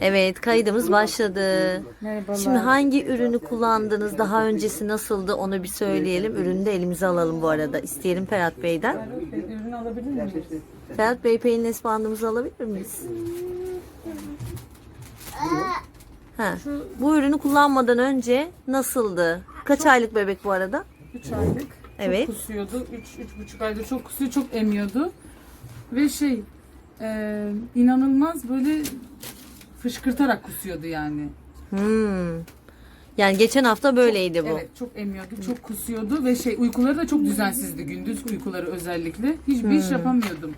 Evet kaydımız başladı. Merhabalar. Şimdi hangi ürünü kullandınız? Daha öncesi nasıldı? Onu bir söyleyelim. Ürünü de elimize alalım bu arada. İsteyelim Ferhat Bey'den. Ürünü alabilir miyiz? Ferhat Bey peynir bandımızı alabilir miyiz? Ha. Bu ürünü kullanmadan önce nasıldı? Kaç aylık bebek bu arada? 3 aylık. Evet. Çok kusuyordu. 3 3,5 aydır çok kusuyor, çok emiyordu. Ve şey e, inanılmaz böyle fışkırtarak kusuyordu yani. Hmm. Yani geçen hafta böyleydi bu. Evet çok emiyordu, çok kusuyordu ve şey uykuları da çok düzensizdi gündüz uykuları özellikle. Hiçbir iş yapamıyordum.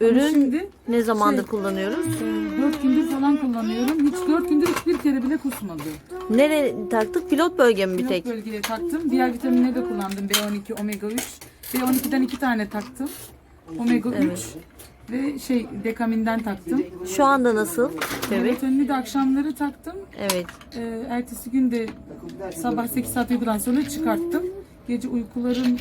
Ama Ürün şimdi ne zamandır şey- kullanıyoruz? 4 gündür falan kullanıyorum. Hiç 4 gündür hiçbir kere bile kusmadı. Nereye taktık? Pilot bölge mi bir Pilot tek? bölgeye taktım. Diğer vitaminleri de kullandım. B12, omega 3. B12'den 2 tane taktım. Omega 3 ve şey dekaminden taktım. Şu anda nasıl bebek? Melatonini de akşamları taktım. Evet. Ee, ertesi gün de sabah 8 saat uykudan sonra çıkarttım. Gece uykularım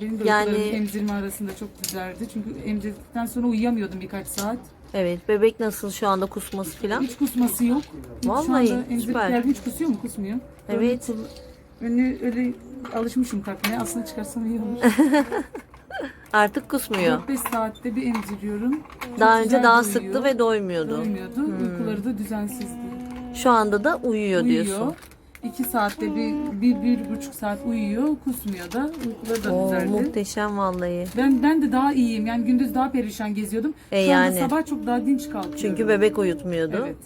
benim de Yani- uykularım emzirme arasında çok güzeldi. Çünkü emzirdikten sonra uyuyamıyordum birkaç saat. Evet. Bebek nasıl şu anda kusması filan? Hiç kusması yok. Hiç Vallahi, Şu anda emzirip süper. geldim. Hiç kusuyor mu? Kusmuyor. Evet. Önü öyle alışmışım kalkmaya. Aslında çıkarsam iyi olur. Artık kusmuyor. 4-5 saatte bir emziriyorum. Daha önce daha doyuyor. sıktı ve doymuyordu. Doymuyordu. Uykuları da düzensizdi. Şu anda da uyuyor diyorsun. Uyuyor. 2 saatte bir, bir, bir buçuk saat uyuyor. Kusmuyor da. Uykuları da Oo, düzeldi. muhteşem vallahi. Ben ben de daha iyiyim. Yani gündüz daha perişan geziyordum. E Şu anda yani. sabah çok daha dinç kalkıyorum. Çünkü bebek uyutmuyordu. Evet.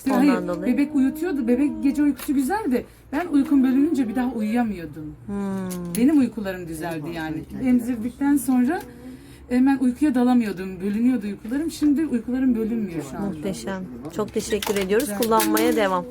İşte Ondan hayır, dolayı. bebek uyutuyordu. Bebek gece uykusu güzeldi. Ben uykum bölününce bir daha uyuyamıyordum. Hmm. Benim uykularım düzeldi yani. Emzirdikten sonra hemen uykuya dalamıyordum. Bölünüyordu uykularım. Şimdi uykularım bölünmüyor şu anda. Muhteşem. Çok teşekkür ediyoruz. Kullanmaya devam.